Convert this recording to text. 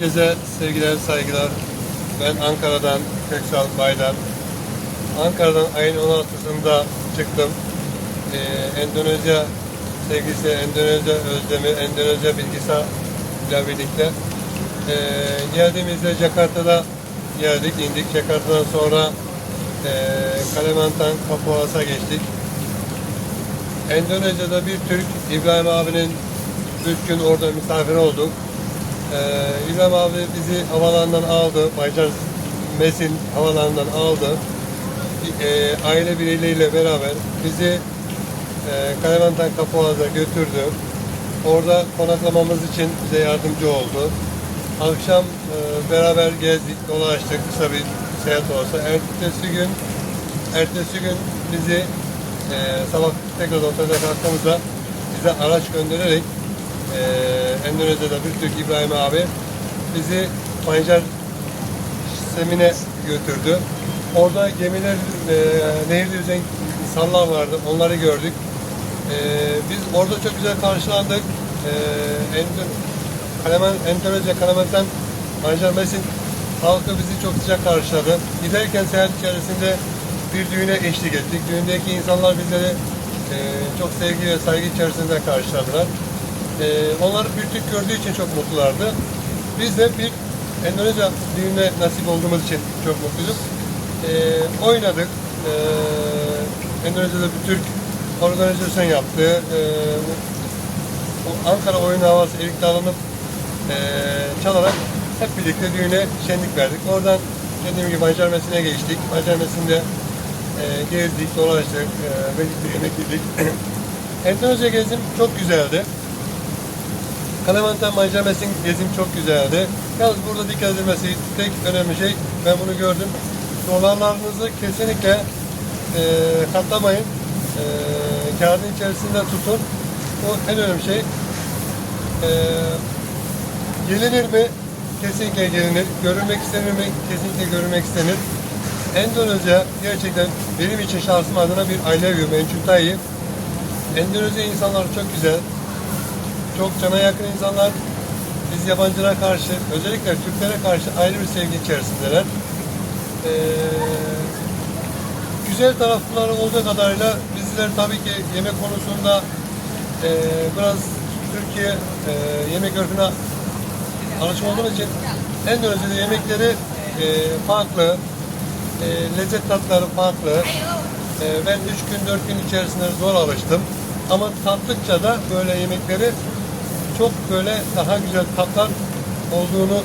Herkese sevgiler, saygılar. Ben Ankara'dan, Köksal Baydan. Ankara'dan ayın 16'sında çıktım. Ee, Endonezya sevgisi, Endonezya özlemi, Endonezya bilgisayar ile birlikte. Ee, geldiğimizde Jakarta'da geldik, indik. Jakarta'dan sonra e, Kalimantan, Kapuas'a geçtik. Endonezya'da bir Türk, İbrahim abinin üç gün orada misafir olduk. Ee, İbrahim abi bizi havalandan aldı. Baycar Mesin havalandan aldı. Ee, aile bireyleriyle beraber bizi e, Kalimantan Kapuaz'a götürdü. Orada konaklamamız için bize yardımcı oldu. Akşam e, beraber gezdik, dolaştık. Kısa bir seyahat olsa. Ertesi gün ertesi gün bizi e, sabah tekrar otelde kalktığımızda bize araç göndererek e, Endonezya'da bir Türk İbrahim abi bizi Pancar Semin'e götürdü. Orada gemiler, e, nehirde yüzen insanlar vardı. Onları gördük. E, biz orada çok güzel karşılandık. E, Endonezya Kalimantan Pancar Mesin halkı bizi çok sıcak karşıladı. Giderken seyahat içerisinde bir düğüne eşlik ettik. Düğündeki insanlar bizleri e, çok sevgi ve saygı içerisinde karşıladılar. E, onlar bir Türk gördüğü için çok mutlulardı. Biz de bir Endonezya düğününe nasip olduğumuz için çok mutluyduk. E, oynadık. E, Endonezya'da bir Türk organizasyon yaptı. E, Ankara oyun havası elik alınıp e, çalarak hep birlikte düğüne şenlik verdik. Oradan dediğim gibi Bancar Mesin'e geçtik. Bancar Mesin'de e, gezdik, dolaştık, e, birlikte yemek yedik. Endonezya gezim çok güzeldi. Kalimantan Bancar Mesin gezim çok güzeldi. Yalnız burada dikkat edilmesi tek önemli şey, ben bunu gördüm. Dolarlarınızı kesinlikle e, katlamayın. E, kağıdın içerisinde tutun. O en önemli şey. E, gelinir mi? Kesinlikle gelinir. Görülmek istenir mi? Kesinlikle görülmek istenir. Endonezya gerçekten benim için şahsım adına bir you, Mençutay'ı. Endonezya insanlar çok güzel. Çok cana yakın insanlar. Biz yabancılara karşı, özellikle Türklere karşı ayrı bir sevgi içerisindeler. Ee, güzel tarafları olduğu kadarıyla bizler tabii ki yemek konusunda e, biraz Türkiye e, yemek örfüne alışık olduğumuz için Endonezya'da yemekleri e, farklı, e, lezzet tatları farklı. E, ben 3 gün 4 gün içerisinde zor alıştım. Ama tattıkça da böyle yemekleri çok böyle daha güzel tatlar olduğunu